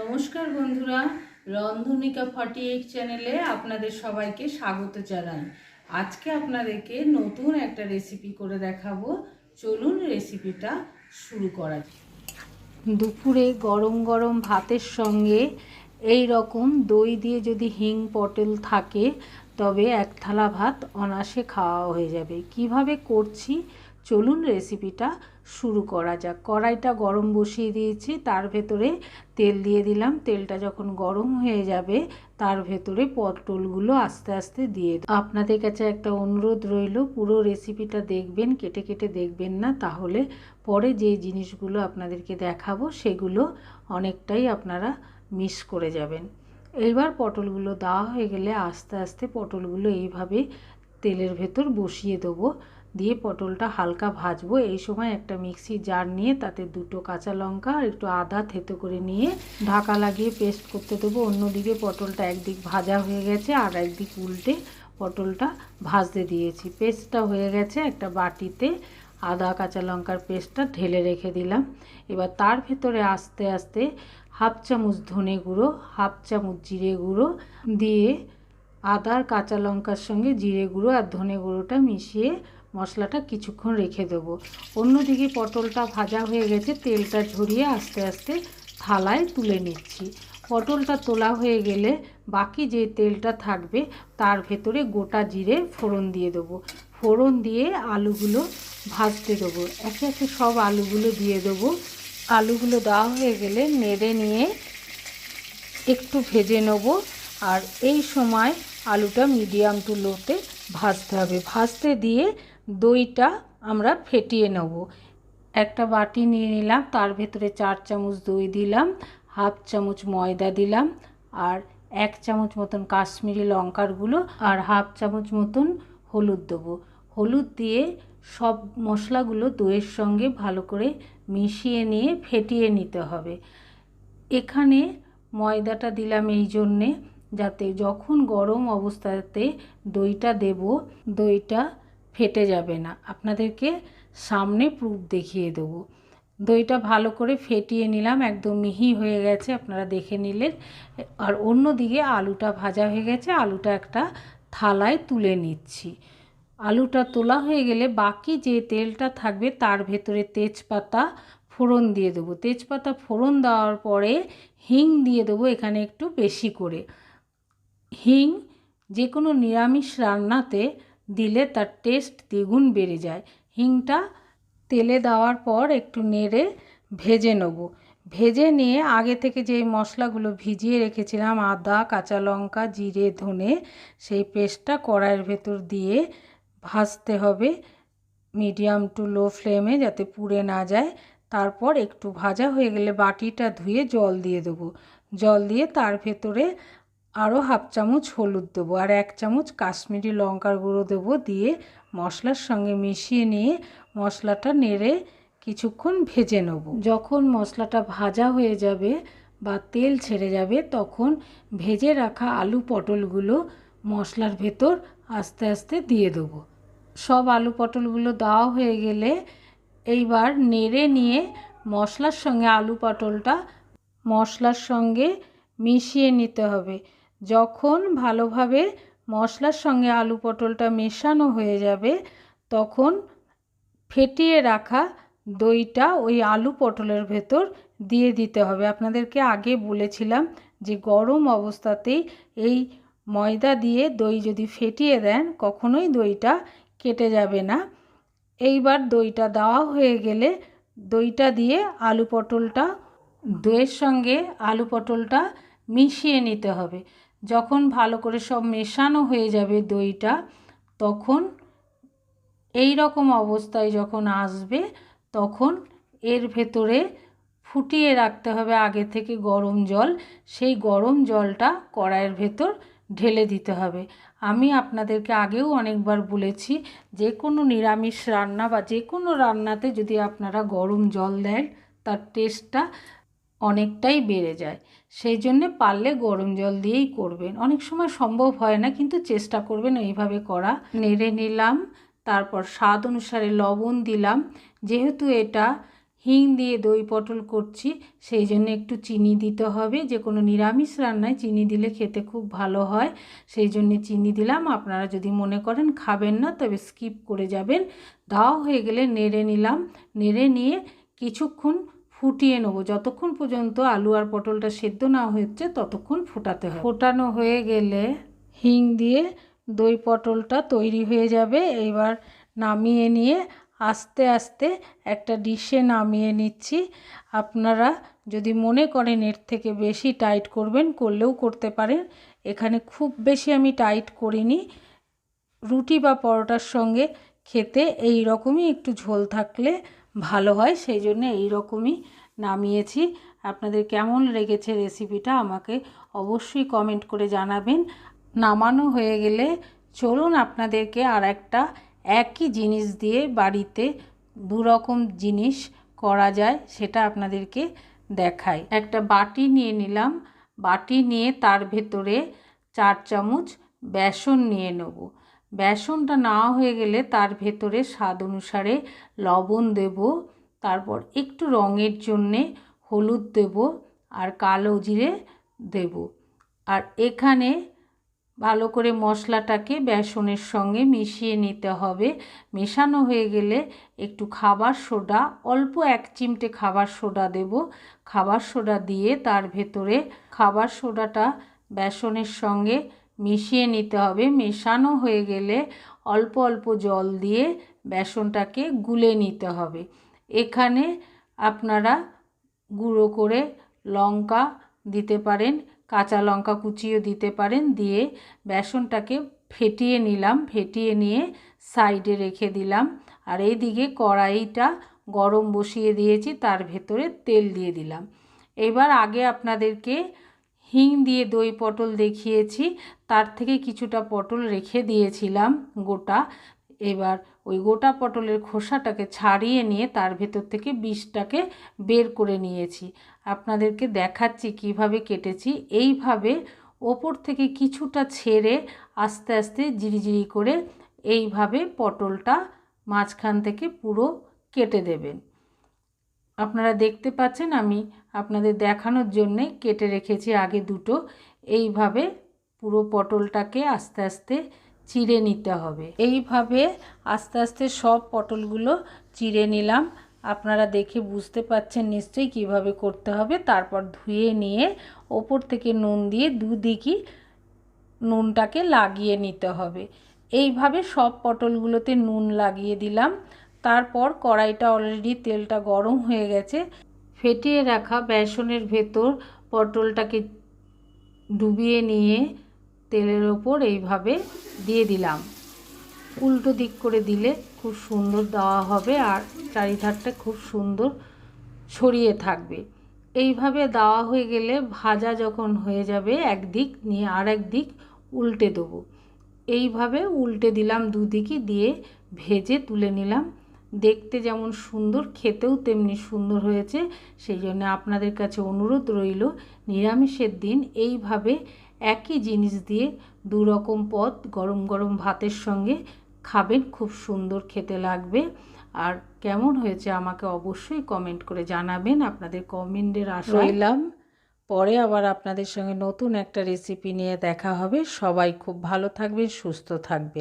নমস্কার বন্ধুরা, রন্ধনিকা forty eight চ্যানেলে আপনাদের সবাইকে স্বাগত জানাই। আজকে আপনাদেরকে নতুন একটা রেসিপি করে দেখাবো। চলুন রেসিপিটা শুরু করা দুপুরে গরম গরম ভাতের সঙ্গে এই রকম দই দিয়ে যদি হিং পটল থাকে, তবে এক থালা ভাত অনাসে খাওয়া হয়ে যাবে। কীভাবে করছি? চলুন রেসিপিটা শুরু করা যাক। কড়াইটা গরম বসিয়ে দিয়েছি, তার ভেতরে তেল দিয়ে দিলাম। তেলটা যখন গরম হয়ে যাবে, তার ভেতরে পটলগুলো আস্তে আস্তে দিয়ে। আপনাদের কাছে একটা অনুরোধ রইল, পুরো রেসিপিটা দেখবেন, কেটে কেটে দেখবেন না, তাহলে পরে যে জিনিসগুলো আপনাদেরকে দেখাবো, সেগুলো অনেকটাই আপনারা মিস করে যাবেন। এইবার পটলগুলো দেওয়া হয়ে গেলে আস্তে আস্তে পটলগুলো এইভাবে তেলের ভেতর বসিয়ে দেবো। দিয়ে পটলটা হালকা ভাজবো। এই সময় একটা মিক্সি জার নিয়ে তাতে দুটো কাঁচা লঙ্কা আর একটু আদা থেতো করে নিয়ে ঢাকা লাগিয়ে পেস্ট করতে দেবো। অন্যদিকে পটলটা একদিক ভাজা হয়ে গেছে আর একদিক উল্টে পটলটা ভাজতে দিয়েছি। পেস্টটা হয়ে গেছে একটা বাটিতে। আদা, কাঁচা লঙ্কার পেস্টটা ঢেলে রেখে দিলাম। এবার তার ভেতরে আস্তে আস্তে হাফ চামচ ধনে গুঁড়ো, হাফ চামচ জিরে গুঁড়ো দিয়ে আদার কাঁচা লঙ্কার সঙ্গে জিরে গুঁড়ো আর ধনে গুঁড়োটা মিশিয়ে মশলাটা কিছুক্ষণ রেখে দেবো। অন্যদিকে পটলটা ভাজা হয়ে গেছে, তেলটা ঝরিয়ে আস্তে আস্তে থালায় তুলে নিচ্ছি। পটলটা তোলা হয়ে গেলে বাকি যে তেলটা থাকবে তার ভেতরে গোটা জিরে ফোড়ন দিয়ে দেবো। ফোড়ন দিয়ে আলুগুলো ভাজতে দেবো। একে একে সব আলুগুলো দিয়ে দেবো। আলুগুলো দেওয়া হয়ে গেলে নেড়ে নিয়ে একটু ভেজে নেব। আর এই সময় আলুটা মিডিয়াম টু লোতে ভাজতে হবে। ভাজতে দিয়ে দইটা আমরা ফেটিয়ে নেব। একটা বাটি নিয়ে নিলাম, তার ভেতরে চার চামচ দই দিলাম, হাফ চামচ ময়দা দিলাম আর এক চামচ মতন কাশ্মীরি লঙ্কার গুঁড়ো আর হাফ চামচ মতন হলুদ দেবো। হলুদ দিয়ে সব মশলাগুলো দইয়ের সঙ্গে ভালো করে মিশিয়ে নিয়ে ফেটিয়ে নিতে হবে। এখানে ময়দাটা দিলাম এই জন্যে। যাতে যখন গরম অবস্থাতে দইটা দেব, দইটা ফেটে যাবে না। আপনাদেরকে সামনে প্রুফ দেখিয়ে দেবো। দইটা ভালো করে ফেটিয়ে নিলাম, একদম মিহি হয়ে গেছে, আপনারা দেখে নিলেন। আর অন্য দিকে আলুটা ভাজা হয়ে গেছে, আলুটা একটা থালায় তুলে নিচ্ছি। আলুটা তোলা হয়ে গেলে বাকি যে তেলটা থাকবে তার ভেতরে তেজপাতা ফোড়ন দিয়ে দেবো। তেজপাতা ফোড়ন দেওয়ার পরে হিং দিয়ে দেবো এখানে একটু বেশি করে। হিং যে কোনো নিরামিষ রান্নাতে দিলে তার টেস্ট দ্বিগুণ বেড়ে যায়। হিংটা তেলে দেওয়ার পর একটু নেড়ে ভেজে নেব। ভেজে নিয়ে আগে থেকে যে মশলাগুলো ভিজিয়ে রেখেছিলাম, আদা, কাঁচা লঙ্কা, জিরে, ধনে, সেই পেস্টটা কড়াইয়ের ভেতর দিয়ে ভাজতে হবে মিডিয়াম টু লো ফ্লেমে যাতে পুড়ে না যায়। তারপর একটু ভাজা হয়ে গেলে বাটিটা ধুয়ে জল দিয়ে দেবো। জল দিয়ে তার ভেতরে আরও হাফ চামচ হলুদ দেবো আর এক চামচ কাশ্মীরি লঙ্কার গুঁড়ো দেবো দিয়ে মশলার সঙ্গে মিশিয়ে নিয়ে মশলাটা নেড়ে কিছুক্ষণ ভেজে নেব। যখন মশলাটা ভাজা হয়ে যাবে বা তেল ছেড়ে যাবে তখন ভেজে রাখা আলু পটলগুলো মশলার ভেতর আস্তে আস্তে দিয়ে দেবো। সব আলু পটলগুলো দেওয়া হয়ে গেলে এইবার নেড়ে নিয়ে মশলার সঙ্গে আলু পটলটা মশলার সঙ্গে মিশিয়ে নিতে হবে। যখন ভালোভাবে মশলার সঙ্গে আলু পটলটা মেশানো হয়ে যাবে, তখন ফেটিয়ে রাখা দইটা ওই আলু পটলের ভেতর দিয়ে দিতে হবে। আপনাদেরকে আগে বলেছিলাম যে গরম অবস্থাতেই এই ময়দা দিয়ে দই যদি ফেটিয়ে দেন, কখনোই দইটা কেটে যাবে না। এইবার দইটা দেওয়া হয়ে গেলে দইটা দিয়ে আলু পটলটা, দইয়ের সঙ্গে আলু পটলটা মিশিয়ে নিতে হবে। যখন ভালো করে সব মেশানো হয়ে যাবে দইটা, তখন এই রকম অবস্থায় যখন আসবে, তখন এর ভেতরে ফুটিয়ে রাখতে হবে আগে থেকে গরম জল। সেই গরম জলটা কড়াইয়ের ভেতর ঢেলে দিতে হবে। আমি আপনাদেরকে আগেও অনেকবার বলেছি, যে কোনো নিরামিষ রান্না বা যে কোনো রান্নাতে যদি আপনারা গরম জল দেন, তার টেস্টটা অনেকটাই বেড়ে যায়। সেই জন্যে পারলে গরম জল দিয়েই করবেন। অনেক সময় সম্ভব হয় না, কিন্তু চেষ্টা করবেন এইভাবে করা। নেড়ে নিলাম, তারপর স্বাদ অনুসারে লবণ দিলাম। যেহেতু এটা হিং দিয়ে দই পটল করছি, সেই জন্য একটু চিনি দিতে হবে। যে কোনো নিরামিষ রান্নায় চিনি দিলে খেতে খুব ভালো হয়। সেই জন্যে চিনি দিলাম। আপনারা যদি মনে করেন খাবেন না, তবে স্কিপ করে যাবেন। দাও হয়ে গেলে নেড়ে নিলাম। নেড়ে নিয়ে কিছুক্ষণ ফুটিয়ে নেব। যতক্ষণ পর্যন্ত আলু আর পটলটা সেদ্ধ না হচ্ছে, ততক্ষণ ফোটাতে হয় ফোটানো হয়ে গেলে হিং দিয়ে দই পটলটা তৈরি হয়ে যাবে। এবার নামিয়ে নিয়ে আস্তে আস্তে একটা ডিশে নামিয়ে নিচ্ছি। আপনারা যদি মনে করেন এর থেকে বেশি টাইট করবেন, করলেও করতে পারেন। এখানে খুব বেশি আমি টাইট করিনি। রুটি বা পরোটার সঙ্গে খেতে এই রকমই একটু ঝোল থাকলে ভালো হয়, সেই জন্য এই রকমই নামিয়েছি। আপনাদের কেমন লেগেছে রেসিপিটা আমাকে অবশ্যই কমেন্ট করে জানাবেন। নামানো হয়ে গেলে চলুন আপনাদেরকে আর একটা একই জিনিস দিয়ে বাড়িতে দু রকম জিনিস করা যায়, সেটা আপনাদেরকে দেখাই। একটা বাটি নিয়ে নিলাম। বাটি নিয়ে তার ভেতরে চার চামচ বেসন নিয়ে নেব। বেসনটা নেওয়া হয়ে গেলে তার ভেতরে স্বাদ অনুসারে লবণ দেব, তারপর একটু রঙের জন্যে হলুদ দেব আর কালো জিরে দেব। আর এখানে ভালো করে মশলাটাকে বেসনের সঙ্গে মিশিয়ে নিতে হবে। মেশানো হয়ে গেলে একটু খাবার সোডা, অল্প এক চিমটে খাবার সোডা দেব। খাবার সোডা দিয়ে তার ভেতরে খাবার সোডাটা বেসনের সঙ্গে মিশিয়ে নিতে হবে। মেশানো হয়ে গেলে অল্প অল্প জল দিয়ে বেসনটাকে গুলে নিতে হবে। এখানে আপনারা গুঁড়ো করে লঙ্কা দিতে পারেন, কাঁচা লঙ্কা কুচিও দিতে পারেন, দিয়ে বেসনটাকে ফেটিয়ে নিলাম। ফেটিয়ে নিয়ে সাইডে রেখে দিলাম। আর এইদিকে কড়াইটা গরম বসিয়ে দিয়েছি, তার ভেতরে তেল দিয়ে দিলাম। এবার আগে আপনাদেরকে হিং দিয়ে দই পটল দেখিয়েছি, তার থেকে কিছুটা পটল রেখে দিয়েছিলাম গোটা। এবার ওই গোটা পটলের খোসাটাকে ছাড়িয়ে নিয়ে তার ভেতর থেকে বীজটাকে বের করে নিয়েছি। আপনাদেরকে দেখাচ্ছি কীভাবে কেটেছি। এইভাবে ওপর থেকে কিছুটা ছেড়ে আস্তে আস্তে জিরিজিরি করে এইভাবে পটলটা মাঝখান থেকে পুরো কেটে দেবেন। আপনারা দেখতে পাচ্ছেন আমি আপনাদের দেখানোর জন্যে কেটে রেখেছি আগে দুটো। এইভাবে পুরো পটলটাকে আস্তে আস্তে চিড়ে নিতে হবে। এইভাবে আস্তে আস্তে সব পটলগুলো চিড়ে নিলাম। আপনারা দেখে বুঝতে পাচ্ছেন নিশ্চয়ই কীভাবে করতে হবে। তারপর ধুয়ে নিয়ে ওপর থেকে নুন দিয়ে দুদিকই নুনটাকে লাগিয়ে নিতে হবে। এইভাবে সব পটলগুলোতে নুন লাগিয়ে দিলাম। তারপর কড়াইটা অলরেডি তেলটা গরম হয়ে গেছে। ফেটিয়ে রাখা বেসনের ভেতর পটলটাকে ডুবিয়ে নিয়ে তেলের ওপর এইভাবে দিয়ে দিলাম। উল্টো দিক করে দিলে খুব সুন্দর দেওয়া হবে আর চারিধারটা খুব সুন্দর ছড়িয়ে থাকবে। এইভাবে দেওয়া হয়ে গেলে ভাজা যখন হয়ে যাবে একদিক নিয়ে আর দিক উল্টে দেবো। এইভাবে উল্টে দিলাম দুদিকে দিয়ে ভেজে তুলে নিলাম। দেখতে যেমন সুন্দর, খেতেও তেমনি সুন্দর হয়েছে। সেই জন্য আপনাদের কাছে অনুরোধ রইল, নিরামিষের দিন এইভাবে একই জিনিস দিয়ে দু রকম পদ গরম গরম ভাতের সঙ্গে খাবেন, খুব সুন্দর খেতে লাগবে। আর কেমন হয়েছে আমাকে অবশ্যই কমেন্ট করে জানাবেন আপনাদের কমেন্টের আশা রইলাম। পরে আবার আপনাদের সঙ্গে নতুন একটা রেসিপি নিয়ে দেখা হবে। সবাই খুব ভালো থাকবেন, সুস্থ থাকবেন।